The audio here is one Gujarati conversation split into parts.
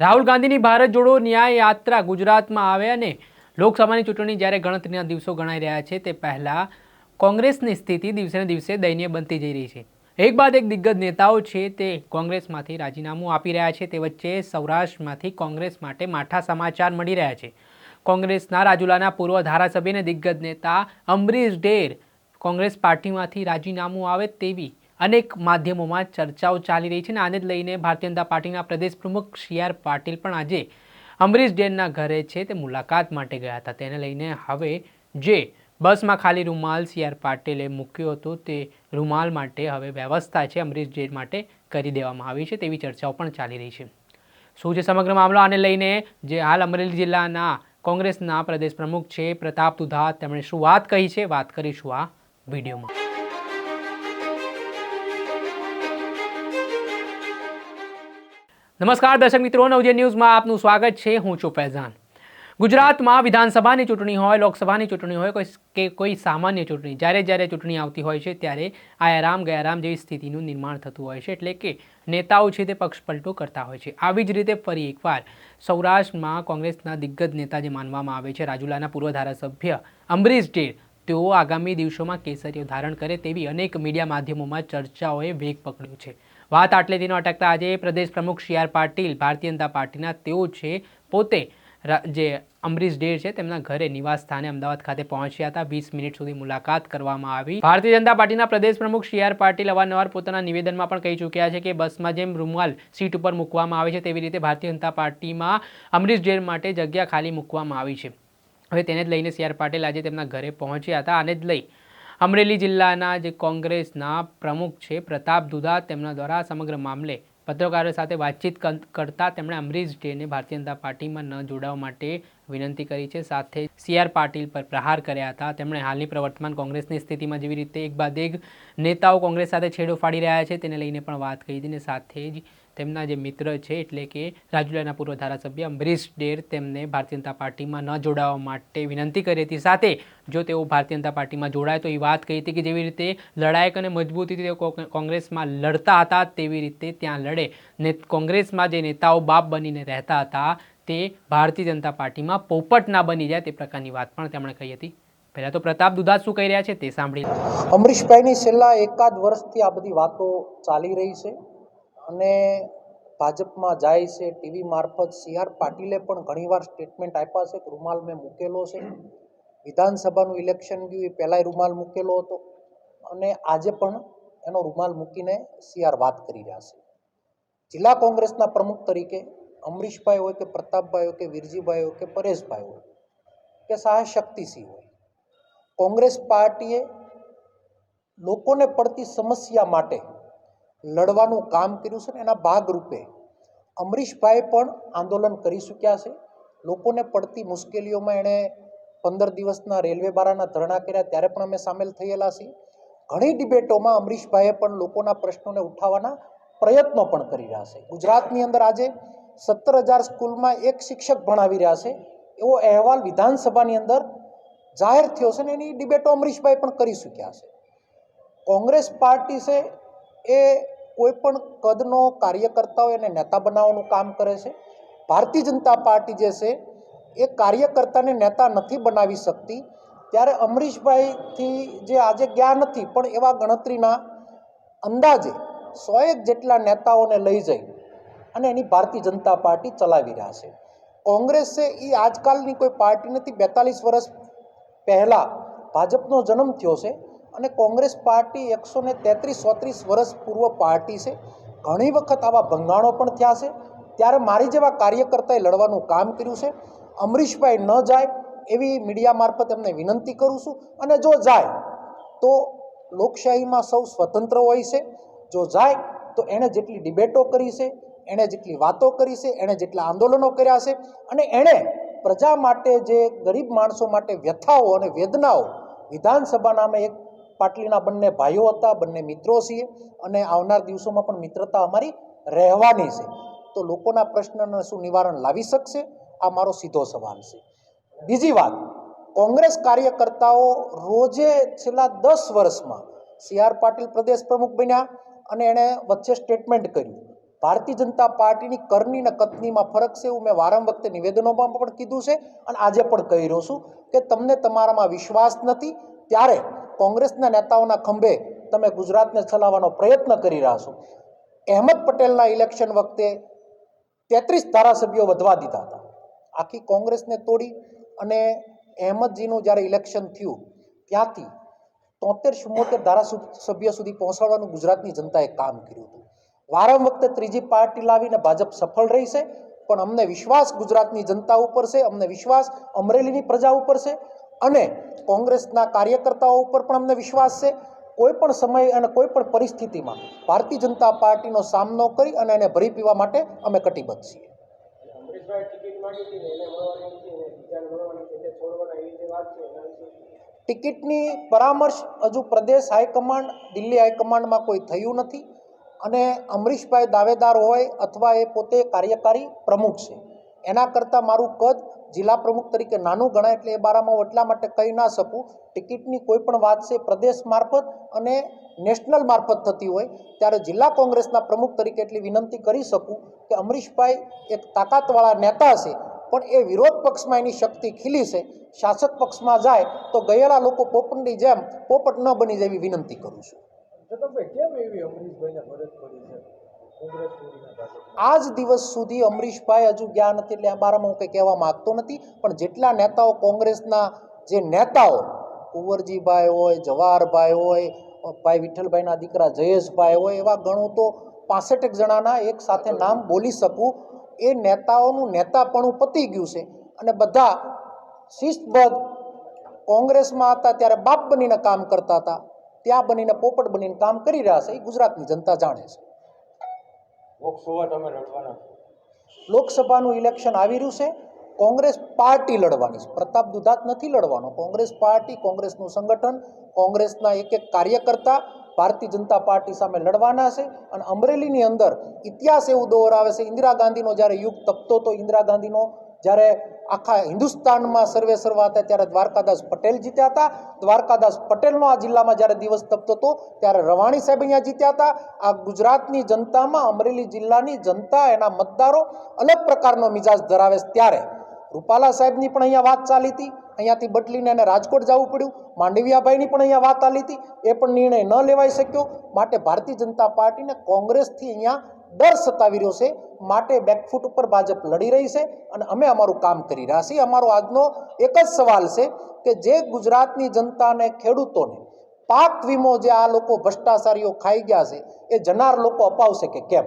રાહુલ ગાંધીની ભારત જોડો ન્યાય યાત્રા ગુજરાતમાં આવે અને લોકસભાની ચૂંટણી જ્યારે ગણતરીના દિવસો ગણાઈ રહ્યા છે, તે પહેલાં કોંગ્રેસની સ્થિતિ દિવસે દિવસે દયનીય બનતી જઈ રહી છે. એક બાદ એક દિગ્ગજ નેતાઓ છે, તે કોંગ્રેસમાંથી રાજીનામું આપી રહ્યા છે, તે વચ્ચે સૌરાષ્ટ્રમાંથી કોંગ્રેસ માટે માઠા સમાચાર મળી રહ્યા છે. કોંગ્રેસના રાજુલાના પૂર્વ ધારાસભ્ય અને દિગ્ગજ નેતા અમરીશ ડેર કોંગ્રેસ પાર્ટીમાંથી રાજીનામું આવે તેવી અનેક માધ્યમોમાં ચર્ચાઓ ચાલી રહી છે અને આને જ લઈને ભારતીય જનતા પાર્ટીના પ્રદેશ પ્રમુખ સી આર પાટીલ પણ આજે અમરીશ ડેરના ઘરે છે તે મુલાકાત માટે ગયા હતા. તેને લઈને હવે જે બસમાં ખાલી રૂમાલ સી આર પાટીલે મૂક્યો હતો તે રૂમાલ માટે હવે વ્યવસ્થા છે અમરીશ ડેર માટે કરી દેવામાં આવી છે તેવી ચર્ચાઓ પણ ચાલી રહી છે. શું છે સમગ્ર મામલો? આને લઈને જે હાલ અમરેલી જિલ્લાના કોંગ્રેસના પ્રદેશ પ્રમુખ છે પ્રતાપ દુધા તેમણે શું વાત કહી છે? વાત કરીશું આ વિડીયોમાં. નમસ્કાર, દર્શક મિત્રો. નવજે ન્યૂઝમાં આપનું સ્વાગત છે. હું છું ફૈઝાન. ગુજરાતમાં વિધાનસભાની ચૂંટણી હોય, લોકસભાની ચૂંટણી હોય, કોઈ કે કોઈ સામાન્ય ચૂંટણી, જ્યારે જ્યારે ચૂંટણી આવતી હોય છે, ત્યારે આયારામ ગયારામ જેવી સ્થિતિનું નિર્માણ થતું હોય છે. એટલે કે નેતાઓ છે તે પક્ષપલટો કરતા હોય છે. આવી જ રીતે ફરી એકવાર સૌરાષ્ટ્રમાં કોંગ્રેસના દિગ્ગજ નેતા જે માનવામાં આવે છે, રાજુલાના પૂર્વ ધારાસભ્ય અમરીશ ડેર તેઓ આગામી દિવસોમાં કેસરીઓ ધારણ કરે તેવી અનેક મીડિયા માધ્યમોમાં ચર્ચાઓએ વેગ પકડ્યો છે. વાત આટલે તેનો અટકતા આજે પ્રદેશ પ્રમુખ સી આર પાટીલ, ભારતીય જનતા પાર્ટીના તેઓ છે, પોતે જે અમરીશ ડેર છે, તેમના ઘરે નિવાસ સ્થાને અમદાવાદ ખાતે પહોંચ્યા હતા. વીસ મિનિટ સુધી મુલાકાત કરવામાં આવી. ભારતીય જનતા પાર્ટીના પ્રદેશ પ્રમુખ સી આર પાટીલ અવારનવાર પોતાના નિવેદનમાં પણ કહી ચૂક્યા છે કે બસમાં જેમ રૂમાલ સીટ ઉપર મૂકવામાં આવે છે, તેવી રીતે ભારતીય જનતા પાર્ટીમાં અમરીશ ડેર માટે જગ્યા ખાલી મૂકવામાં આવી છે. હવે તેને જ લઈને સી આર પાટીલ આજે તેમના ઘરે પહોંચ્યા હતા આને જ લઈ અમરેલી જિલ્લાના જે કોંગ્રેસના પ્રમુખ છે પ્રતાપ દુધા તેમના દ્વારા સમગ્ર મામલે પત્રકારો સાથે વાતચીત કરતા તેમણે અમરીશ ડેને ભારતીય જનતા પાર્ટીમાં ન જોડાવા માટે વિનંતી કરી છે, સાથે સી આર પાટીલ પર પ્રહાર કર્યા હતા. તેમણે હાલની પ્રવર્તમાન કોંગ્રેસની સ્થિતિમાં જેવી રીતે એક બાદ એક નેતાઓ કોંગ્રેસ સાથે છેડો ફાડી રહ્યા છે તેને લઈને પણ વાત કરી હતી અને સાથે જ તેમના જે મિત્ર છે, એટલે કે રાજુલાના પૂર્વ ધારાસભ્ય અમરીશ ડેર તેમને ભારતીય જનતા પાર્ટીમાં ન જોડાવા માટે વિનંતી કરી હતી. સાથે જો તેઓ ભારતીય જનતા પાર્ટીમાં જોડાય, તો એ વાત કહી હતી કે જેવી રીતે લડાયક અને મજબૂતીથી તેઓ કોંગ્રેસમાં લડતા હતા, તેવી રીતે ત્યાં લડે. ને કોંગ્રેસમાં જે નેતાઓ બાપ બનીને રહેતા હતા, તે ભારતીય જનતા પાર્ટીમાં પોપટ ના બની જાય તે પ્રકારની વાત પણ તેમણે કહી હતી. પહેલાં તો પ્રતાપ દુધા શું કહી રહ્યા છે તે સાંભળી. અમરીશભાઈની છેલ્લા એકાદ વર્ષથી આ બધી વાતો ચાલી રહી છે. અને ભાજપમાં જાય છે. ટીવી મારફત સી આર પાટીલે પણ ઘણીવાર સ્ટેટમેન્ટ આપ્યા છે. કે રૂમાલ મેં મૂકેલો છે. વિધાનસભાનું ઇલેક્શન ગયું, એ પહેલાંય રૂમાલ મૂકેલો હતો. અને આજે પણ એનો રૂમાલ મૂકીને સી આર વાત કરી રહ્યા છે. જિલ્લા કોંગ્રેસના પ્રમુખ તરીકે અમરીશભાઈ હોય કે પ્રતાપભાઈ હોય કે વીરજીભાઈ હોય કે પરેશભાઈ હોય કે સાહે શક્તિસિંહ હોય, કોંગ્રેસ પાર્ટીએ લોકોને પડતી સમસ્યા માટે લડવાનું કામ કર્યું છે ને એના ભાગરૂપે અમરીશભાઈ પણ આંદોલન કરી ચૂક્યા છે. લોકોને પડતી મુશ્કેલીઓમાં એણે પંદર દિવસના રેલવે બારાના ધરણા કર્યા, ત્યારે પણ અમે સામેલ થયેલા છીએ. ઘણી ડિબેટોમાં અમરીશભાઈએ પણ લોકોના પ્રશ્નોને ઉઠાવવાના પ્રયત્નો પણ કરી રહ્યા છે. ગુજરાતની અંદર આજે સત્તર હજાર સ્કૂલમાં એક શિક્ષક ભણાવી રહ્યા છે. એવો અહેવાલ વિધાનસભાની અંદર જાહેર થયો છે ને એની ડિબેટો અમરીશભાઈ પણ કરી ચૂક્યા છે. કોંગ્રેસ પાર્ટી છે એ કોઈપણ કદનો કાર્યકર્તા હોય એને નેતા બનાવવાનું કામ કરે છે. ભારતીય જનતા પાર્ટી જે છે, એ કાર્યકર્તાને નેતા નથી બનાવી શકતી. ત્યારે અમરીશભાઈથી જે આજે ગયા નથી, પણ એવા ગણતરીના અંદાજે સોએક જેટલા નેતાઓને લઈ જઈ અને એની ભારતીય જનતા પાર્ટી ચલાવી રહ્યા છે. કોંગ્રેસ છે એ આજકાલની કોઈ પાર્ટી નથી, બેતાલીસ વર્ષ પહેલાં ભાજપનો જન્મ થયો છે. અને કોંગ્રેસ પાર્ટી એકસો ને તેત્રીસ, ચોત્રીસ વર્ષ પૂર્વ પાર્ટી છે. ઘણી વખત આવા ભંગાણો પણ થયા છે. ત્યારે મારી જેવા કાર્યકર્તાએ લડવાનું કામ કર્યું છે. અમરીશભાઈ ન જાય એવી મીડિયા મારફત એમને વિનંતી કરું છું. અને જો જાય, તો લોકશાહીમાં સૌ સ્વતંત્ર હોય છે. જો જાય, તો એણે જેટલી ડિબેટો કરી છે, એણે જેટલી વાતો કરી છે, એણે જેટલા આંદોલનો કર્યા છે. અને એણે પ્રજા માટે જે ગરીબ માણસો માટે વ્યથાઓ અને વેદનાઓ વિધાનસભાના એક પાટલીના બંને ભાઈઓ હતા, બંને મિત્રો છીએ અને આવનાર દિવસોમાં પણ મિત્રતા અમારી રહેવાની છે. તો લોકોના પ્રશ્નને શું નિવારણ લાવી શકશે? આ મારો સીધો સવાલ છે. બીજી વાત, કોંગ્રેસ કાર્યકર્તાઓ રોજે છેલ્લા દસ વર્ષમાં સી આર પાટીલ પ્રદેશ પ્રમુખ બન્યા અને એણે વચ્ચે સ્ટેટમેન્ટ કર્યું. ભારતીય જનતા પાર્ટીની કરની અને કથનીમાં ફરક છે એવું મેં વારંવાર વખતે નિવેદનોમાં પણ કીધું છે અને આજે પણ કહી રહ્યો છું કે તમને તમારામાં વિશ્વાસ નથી. ત્યારે કોંગ્રેસના નેતાઓના ખંભે તમે ગુજરાતને ચલાવવાનો પ્રયત્ન કરી રહ્યા છો. અહેમદ પટેલના ઇલેક્શન વખતે તેત્રીસ ધારાસભ્યો વધવા દીધા હતા. આખી કોંગ્રેસને તોડી અને અહેમદજીનું જ્યારે ઇલેક્શન થયું, ત્યાંથી તોતેર ચુમ્મોતેર ધારાસભ્ય સુધી પહોંચાડવાનું ગુજરાતની જનતાએ કામ કર્યું હતું. વારંવાર વખતે ત્રીજી પાર્ટી લાવીને ભાજપ સફળ રહી છે પણ અમને વિશ્વાસ ગુજરાતની જનતા ઉપર છે, અમને વિશ્વાસ અમરેલીની પ્રજા ઉપર છે અને કોંગ્રેસના કાર્યકર્તાઓ ઉપર પણ અમને વિશ્વાસ છે. કોઈ પણ સમય અને કોઈ પણ પરિસ્થિતિમાં ભારતીય જનતા પાર્ટીનો સામનો કરી અને એને ભરી પીવા માટે અમે કટિબદ્ધ છીએ. ટિકિટની પરામર્શ હજુ પ્રદેશ હાઈકમાન્ડ દિલ્હી હાઈકમાન્ડમાં કોઈ થયું નથી અને અમરીશભાઈ દાવેદાર હોય અથવા એ પોતે કાર્યકારી પ્રમુખ છે. એના કરતાં મારું કદ જિલ્લા પ્રમુખ તરીકે નાનું ગણાય એટલે એ બારામાં એટલા માટે કહી ના શકું. ટિકિટની કોઈ પણ વાત છે પ્રદેશ મારફત અને નેશનલ મારફત થતી હોય ત્યારે જિલ્લા કોંગ્રેસના પ્રમુખ તરીકે એટલી વિનંતી કરી શકું કે અમરીશભાઈ એક તાકાતવાળા નેતા છે, પણ એ વિરોધ પક્ષમાં એની શક્તિ ખીલી છે. શાસક પક્ષમાં જાય તો ગયેલા લોકો પોપટની જેમ પોપટ ન બની જાય એવી વિનંતી કરું છું. કેમ એવી અમરીશભાઈને ફરજ પડી છે? આજ દિવસ સુધી અમરીશભાઈ હજુ ગયા નથી એટલે આ બારામાં હું કંઈ કહેવા માગતો નથી, પણ જેટલા નેતાઓ કોંગ્રેસના જે નેતાઓ, કુંવરજીભાઈ હોય, જવાહરભાઈ હોય, ભાઈ વિઠ્ઠલભાઈના દીકરા જયેશભાઈ હોય, એવા ગણું તો પાસઠેક જણાના એક સાથે નામ બોલી શકું, એ નેતાઓનું નેતાપણું પતી ગયું છે. અને બધા શિસ્તબદ્ધ કોંગ્રેસમાં હતા, ત્યારે બાપ બનીને કામ કરતા હતા, ત્યાં બનીને પોપટ બનીને કામ કરી રહ્યા છે, એ ગુજરાતની જનતા જાણે છે. લોકસભાનું ઇલેક્શન આવી રહ્યું છે. કોંગ્રેસ પાર્ટી લડવાની છે. પ્રતાપ દુધાત નથી લડવાનો. કોંગ્રેસ પાર્ટી, કોંગ્રેસનું સંગઠન, કોંગ્રેસના એક એક કાર્યકર્તા ભારતીય જનતા પાર્ટી સામે લડવાના છે અને અમરેલીની અંદર ઇતિહાસ એવું દોહરાવે છે. ઇન્દિરા ગાંધીનો જ્યારે યુગ તપતો હતો ઇન્દિરા ગાંધીનો જ્યારે આખા હિન્દુસ્તાનમાં સર્વે સર્વા હતા, ત્યારે દ્વારકાદાસ પટેલ જીત્યા હતા. દ્વારકાદાસ પટેલનો આ જિલ્લામાં જ્યારે દિવસ તપતો હતો, ત્યારે રવાણી સાહેબ અહીંયા જીત્યા હતા. આ ગુજરાતની જનતામાં અમરેલી જિલ્લાની જનતા, એના મતદારો અલગ પ્રકારનો મિજાજ ધરાવે ત્યારે. રૂપાલા સાહેબની પણ અહીંયા વાત ચાલી હતી. અહીંયાથી બદલીને એને રાજકોટ જવું પડ્યું. માંડવિયાભાઈની પણ અહીંયા વાત ચાલી હતી. એ પણ નિર્ણય ન લેવાઈ શક્યો. માટે ભારતીય જનતા પાર્ટીને કોંગ્રેસથી અહીંયા ડર સતાવી રહ્યો છે, માટે બેકફૂટ ઉપર ભાજપ લડી રહી છે અને અમે અમારું કામ કરી રહ્યા છીએ. અમારો આજનો એક જ સવાલ છે કે જે ગુજરાતની જનતાને, ખેડૂતોને પાક વીમો જે આ લોકો ભ્રષ્ટાચારીઓ ખાઈ ગયા છે, એ જનાર લોકો અપાવશે કે કેમ?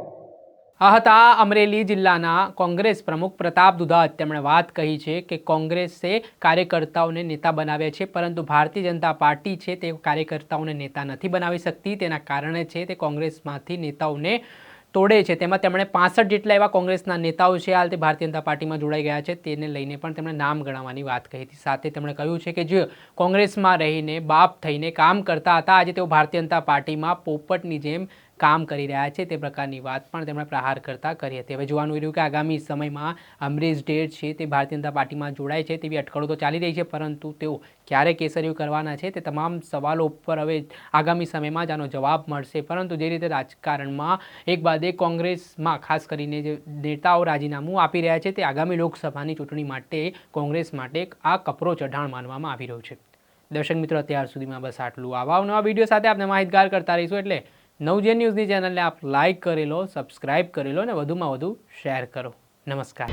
આ હતા અમરેલી જિલ્લાના કોંગ્રેસ પ્રમુખ પ્રતાપ દુધાત તેમણે વાત કહી છે કે કોંગ્રેસે કાર્યકર્તાઓને નેતા બનાવ્યા છે, પરંતુ ભારતીય જનતા પાર્ટી છે તે કાર્યકર્તાઓને નેતા નથી બનાવી શકતી. તેના કારણે છે તે કોંગ્રેસમાંથી નેતાઓને તોડે છે. તેમાં તેમણે પાસઠ જેટલા એવા કોંગ્રેસના નેતાઓ છે. હાલ તે ભારતીય જનતા પાર્ટીમાં જોડાઈ ગયા છે. તેને લઈને પણ તેમણે નામ ગણાવવાની વાત કહી હતી. સાથે તેમણે કહ્યું છે કે જે કોંગ્રેસમાં રહીને બાપ થઈને કામ કરતા હતા, આજે તેઓ ભારતીય જનતા પાર્ટીમાં પોપટની જેમ કામ કરી રહ્યા છે, તે પ્રકારની વાત પણ તેમણે પ્રહાર કરતા કરી હતી. હવે જોવાનું રહ્યું કે આગામી સમયમાં અમરીશ ડેર છે તે ભારતીય જનતા પાર્ટીમાં જોડાય છે તેવી અટકળો તો ચાલી રહી છે, પરંતુ તેઓ ક્યારે કેસરીઓ કરવાના છે તે તમામ સવાલો ઉપર હવે આગામી સમયમાં જ આનો જવાબ મળશે. પરંતુ જે રીતે રાજકારણમાં એક બાદ એક કોંગ્રેસમાં ખાસ કરીને જે નેતાઓ રાજીનામું આપી રહ્યા છે તે આગામી લોકસભાની ચૂંટણી માટે કોંગ્રેસ માટે આ કપરો ચઢાણ માનવામાં આવી રહ્યું છે. દર્શક મિત્રો, અત્યાર સુધીમાં બસ આટલું. આવા નવા વીડિયો સાથે આપણે માહિતગાર કરતા રહીશું એટલે નવજે ન્યૂઝની ચેનલને આપ લાઇક કરી લો સબસ્ક્રાઇબ કરી લો અને વધુમાં વધુ શેર કરો. નમસ્કાર.